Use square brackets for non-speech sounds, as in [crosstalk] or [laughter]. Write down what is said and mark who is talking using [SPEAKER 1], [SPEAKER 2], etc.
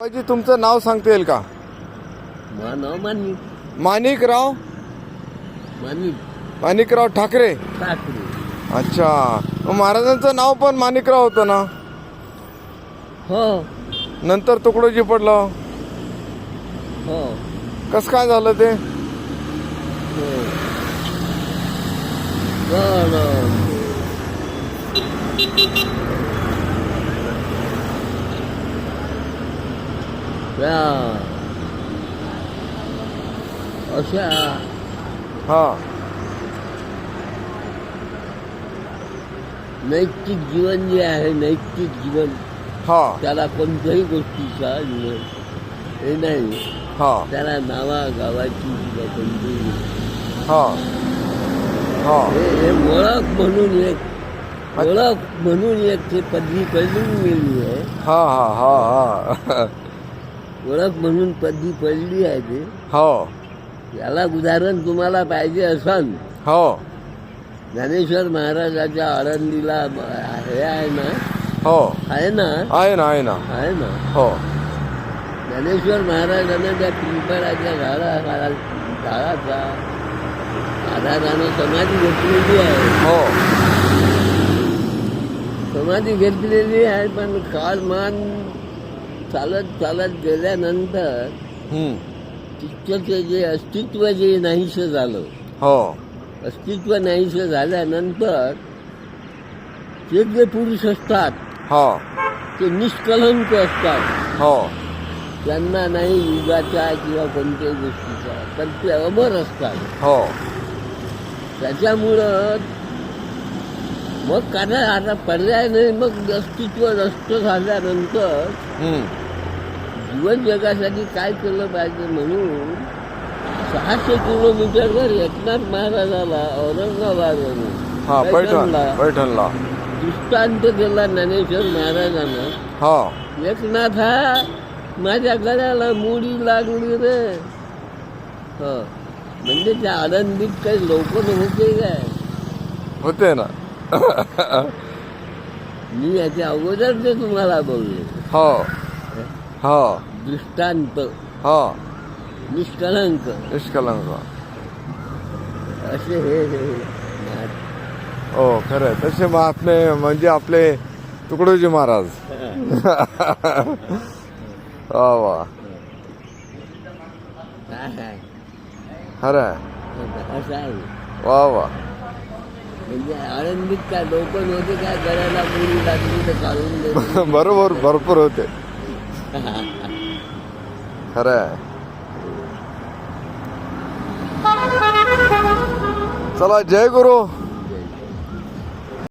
[SPEAKER 1] बाबाजी तुमचं नाव सांगता येईल का?
[SPEAKER 2] नाव
[SPEAKER 1] माणिकराव? माणिकराव ठाकरे?
[SPEAKER 2] ठाकरे.
[SPEAKER 1] अच्छा. मग महाराजांचं नाव पण माणिकराव होतं ना?
[SPEAKER 2] हो.
[SPEAKER 1] नंतर तुकडोजी पडलं?
[SPEAKER 2] हो.
[SPEAKER 1] कसं काय झालं ते?
[SPEAKER 2] हो. अशा
[SPEAKER 1] हा।
[SPEAKER 2] नैतिक जीवन जे आहे नैतिक जीवन
[SPEAKER 1] हा।
[SPEAKER 2] त्याला कोणत्याही गोष्टीचा जीवन हे नाही.
[SPEAKER 1] हा।
[SPEAKER 2] त्याला नावा गावाची किंवा कोणतीही.
[SPEAKER 1] हा। हा।
[SPEAKER 2] हे ओळख म्हणून एक ओळख म्हणून एक ते पदवी पडून गेली आहे.
[SPEAKER 1] हा हा हा हा.
[SPEAKER 2] ओळख म्हणून पदवी पडली आहे ते.
[SPEAKER 1] हो.
[SPEAKER 2] याला उदाहरण तुम्हाला पाहिजे असन.
[SPEAKER 1] हो.
[SPEAKER 2] ज्ञानेश्वर महाराजाच्या आळंदीला हे आहे ना?
[SPEAKER 1] हो.
[SPEAKER 2] आहे ना?
[SPEAKER 1] आहे ना आहे ना.
[SPEAKER 2] आहे ना?
[SPEAKER 1] हो.
[SPEAKER 2] ज्ञानेश्वर महाराजांना त्या पिंपळाच्या झाडा झाडाचा आधारानं समाधी घेतलेली आहे.
[SPEAKER 1] हो.
[SPEAKER 2] समाधी घेतलेली आहे पण कालमान चालत चालत गेल्यानंतर
[SPEAKER 1] हम्म.
[SPEAKER 2] तिथचं ते जे अस्तित्व जे नाहीसं झालं.
[SPEAKER 1] हो.
[SPEAKER 2] अस्तित्व नाहीसं झाल्यानंतर ते जे पुरुष असतात
[SPEAKER 1] हो.
[SPEAKER 2] ते निष्कलंक असतात.
[SPEAKER 1] हो.
[SPEAKER 2] त्यांना नाही युगाच्या किंवा कोणत्याही गोष्टीचा पण ते अमर असतात.
[SPEAKER 1] हो.
[SPEAKER 2] त्याच्यामुळं मग कारण आता पर्याय नाही मग अस्तित्व नष्ट झाल्यानंतर. जीवन जगासाठी काय केलं पाहिजे म्हणून सहाशे किलोमीटरवर एकनाथ महाराजाला
[SPEAKER 1] हा पैठण
[SPEAKER 2] पैठणला दृष्टांत दिला ज्ञानेश्वर महाराजानं.
[SPEAKER 1] हो.
[SPEAKER 2] एकनाथा माझ्या गळ्याला मुडी लागली रे. हो. म्हणजे त्या आनंदीत काही लोक नव्हते काय?
[SPEAKER 1] होते ना. [laughs]
[SPEAKER 2] मी याच्या अगोदर ते तुम्हाला बोलले.
[SPEAKER 1] हो. हो?
[SPEAKER 2] दृष्टांत.
[SPEAKER 1] हो.
[SPEAKER 2] निष्कलंक.
[SPEAKER 1] निष्कलंक.
[SPEAKER 2] असे हे हे
[SPEAKER 1] हो. खरं तसे महात्मे म्हणजे आपले तुकडोजी महाराज. [laughs] वा वा? खरं वा वा.
[SPEAKER 2] म्हणजे आनंदीत काय लोक होते काय गळ्याला मुली लागली तर काढून देते. [laughs]
[SPEAKER 1] बरोबर भरपूर होते. खरं आहे चला जय गुरु.